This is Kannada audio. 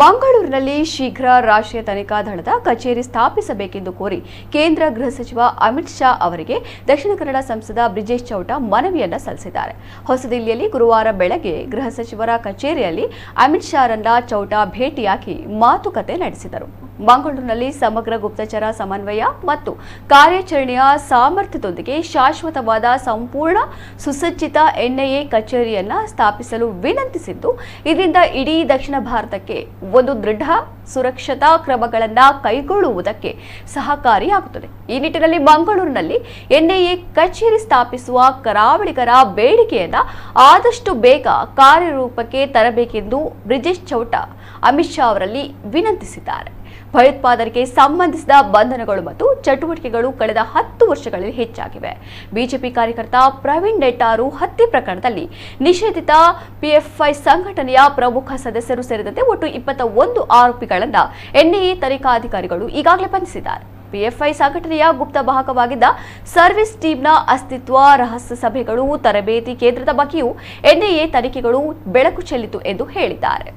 ಮಂಗಳೂರಿನಲ್ಲಿ ಶೀಘ್ರ ರಾಷ್ಟ್ರೀಯ ತನಿಖಾ ದಳದ ಕಚೇರಿ ಸ್ಥಾಪಿಸಬೇಕೆಂದು ಕೋರಿ ಕೇಂದ್ರ ಗೃಹ ಸಚಿವ ಅಮಿತ್ ಶಾ ಅವರಿಗೆ ದಕ್ಷಿಣ ಕನ್ನಡ ಸಂಸದ ಬ್ರಿಜೇಶ್ ಚೌಟ ಮನವಿಯನ್ನು ಸಲ್ಲಿಸಿದ್ದಾರೆ. ಹೊಸದಿಲ್ಲಿಯಲ್ಲಿ ಗುರುವಾರ ಬೆಳಗ್ಗೆ ಗೃಹ ಸಚಿವರ ಕಚೇರಿಯಲ್ಲಿ ಅಮಿತ್ ಶಾರನ್ನ ಚೌಟ ಭೇಟಿಯಾಗಿ ಮಾತುಕತೆ ನಡೆಸಿದರು. ಮಂಗಳೂರಿನಲ್ಲಿ ಸಮಗ್ರ ಗುಪ್ತಚರ ಸಮನ್ವಯ ಮತ್ತು ಕಾರ್ಯಾಚರಣೆಯ ಸಾಮರ್ಥ್ಯದೊಂದಿಗೆ ಶಾಶ್ವತವಾದ ಸಂಪೂರ್ಣ ಸುಸಜ್ಜಿತ ಎನ್ಐಎ ಕಚೇರಿಯನ್ನ ಸ್ಥಾಪಿಸಲು ವಿನಂತಿಸಿದ್ದು, ಇದರಿಂದ ಇಡೀ ದಕ್ಷಿಣ ಭಾರತಕ್ಕೆ ಒಂದು ದೃಢ ಸುರಕ್ಷತಾ ಕ್ರಮಗಳನ್ನು ಕೈಗೊಳ್ಳುವುದಕ್ಕೆ ಸಹಕಾರಿಯಾಗುತ್ತದೆ. ಈ ನಿಟ್ಟಿನಲ್ಲಿ ಮಂಗಳೂರಿನಲ್ಲಿ ಎನ್ಐಎ ಕಚೇರಿ ಸ್ಥಾಪಿಸುವ ಕರಾವಳಿಗರ ಬೇಡಿಕೆಯನ್ನ ಆದಷ್ಟು ಬೇಗ ಕಾರ್ಯರೂಪಕ್ಕೆ ತರಬೇಕೆಂದು ಬ್ರಿಜೇಶ್ ಚೌಟ ಅಮಿತ್ ಶಾ ಅವರಲ್ಲಿ ವಿನಂತಿಸಿದ್ದಾರೆ. ಭಯೋತ್ಪಾದನೆಗೆ ಸಂಬಂಧಿಸಿದ ಬಂಧನಗಳು ಮತ್ತು ಚಟುವಟಿಕೆಗಳು ಕಳೆದ ಹತ್ತು ವರ್ಷಗಳಲ್ಲಿ ಹೆಚ್ಚಾಗಿವೆ. ಬಿಜೆಪಿ ಕಾರ್ಯಕರ್ತ ಪ್ರವೀಣ್ ನೆಟ್ಟಾರು ಹತ್ಯೆ ಪ್ರಕರಣದಲ್ಲಿ ನಿಷೇಧಿತ ಪಿಎಫ್ಐ ಸಂಘಟನೆಯ ಪ್ರಮುಖ ಸದಸ್ಯರು ಸೇರಿದಂತೆ ಒಟ್ಟು ಇಪ್ಪತ್ತ ಒಂದು ಆರೋಪಿಗಳನ್ನ ಎನ್ಐಎ ತನಿಖಾಧಿಕಾರಿಗಳು ಈಗಾಗಲೇ ಬಂಧಿಸಿದ್ದಾರೆ. ಪಿಎಫ್ಐ ಸಂಘಟನೆಯ ಗುಪ್ತ ಭಾಗವಾಗಿದ್ದ ಸರ್ವಿಸ್ ಟೀಮ್ನ ಅಸ್ತಿತ್ವ, ರಹಸ್ಯ ಸಭೆಗಳು, ತರಬೇತಿ ಕೇಂದ್ರದ ಬಗ್ಗೆಯೂ ಎನ್ಐಎ ತನಿಖೆಗಳು ಬೆಳಕು ಚೆಲ್ಲಿತು ಎಂದು ಹೇಳಿದ್ದಾರೆ.